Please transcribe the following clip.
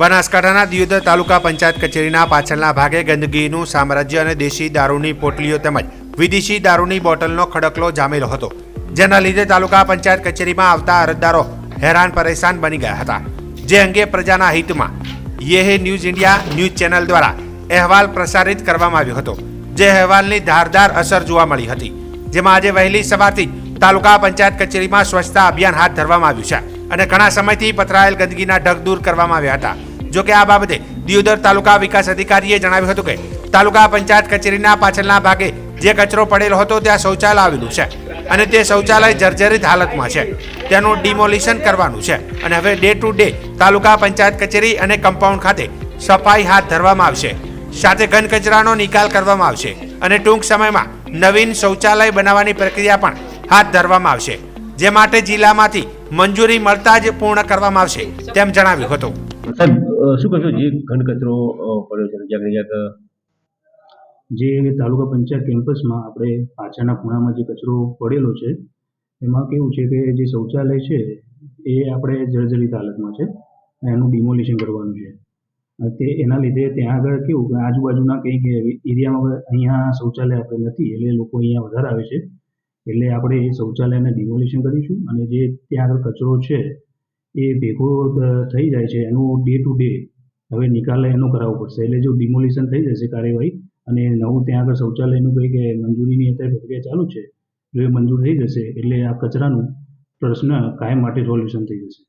બનાસકાંઠાના દિયોદર તાલુકા પંચાયત કચેરીના પાછળના ભાગે ગંદકીનું સામ્રાજ્ય અને દેશી દારૂની પોટલીઓ તેમજ વિદેશી દારૂની બોટલનો ખડકલો જામેલો હતો, જેના લીધે તાલુકા પંચાયત કચેરીમાં આવતા અરજદારો હેરાન પરેશાન બની ગયા હતા. જે અંગે પ્રજાના હિતમાં યેહે ન્યૂઝ ઇન્ડિયા ન્યૂઝ ચેનલ દ્વારા અહેવાલ પ્રસારિત કરવામાં આવ્યો હતો, જે અહેવાલની ધારદાર અસર જોવા મળી હતી. જેમાં આજે વહેલી સવારથી તાલુકા પંચાયત કચેરીમાં સ્વચ્છતા અભિયાન હાથ ધરવામાં આવ્યું છે અને ઘણા સમયથી પથરાયેલ ગંદકીના ઢગ દૂર કરવામાં આવ્યા હતા. જો કે આ બાબતે દિયોદર તાલુકા વિકાસ અધિકારીએ જણાવ્યું હતું કે તાલુકા પંચાયત કચેરીના પાછળના ભાગે જે કચરો પડેલો હતો ત્યાં શૌચાલય આવેલું છે અને તે શૌચાલય જર્જરિત હાલતમાં છે. તેનું ડિમોલિશન કરવાનું છે અને હવે day to day taluka panchayat કચેરી અને કમ્પાઉન્ડ ખાતે સફાઈ હાથ ધરવામાં આવશે. સાથે ઘન કચરાનો નિકાલ કરવામાં આવશે અને ટૂંક સમયમાં નવીન શૌચાલય બનાવવાની પ્રક્રિયા પણ હાથ ધરવામાં આવશે. જે માટે જિલ્લામાંથી મંજૂરી મળતા જ પૂર્ણ કરવામાં આવશે તેમ જણાવ્યું હતું. શું કહેશો જે ઘન કચરો પડ્યો છે? ક્યાંક ને ક્યાંક જે તાલુકા પંચાયત કેમ્પસમાં આપણે પાછળના ખૂણામાં જે કચરો પડેલો છે, એમાં કેવું છે કે જે શૌચાલય છે, એ આપણે જર્જરિત હાલતમાં છે એનું ડિમોલિશન કરવાનું છે. તે એના લીધે ત્યાં આગળ કેવું કે આજુબાજુના કંઈક એરિયામાં અહીંયા શૌચાલય આપણે નથી, એટલે લોકો અહીંયા વધારે આવે છે. એટલે આપણે એ શૌચાલયને ડિમોલિશન કરીશું અને જે ત્યાં આગળ કચરો છે એ ભેગો થઈ જાય છે એનું ડે ટુ ડે હવે નિકાલ એનો કરાવવો પડશે. એટલે જો ડિમોલિશન થઈ જશે કાર્યવાહી અને નવું ત્યાં આગળ શૌચાલયનું કંઈક કે મંજૂરીની અત્યારે પ્રક્રિયા ચાલુ છે, જો એ મંજૂર થઈ જશે, એટલે આ કચરાનું પ્રશ્ન કાયમ માટે સોલ્યુશન થઈ જશે.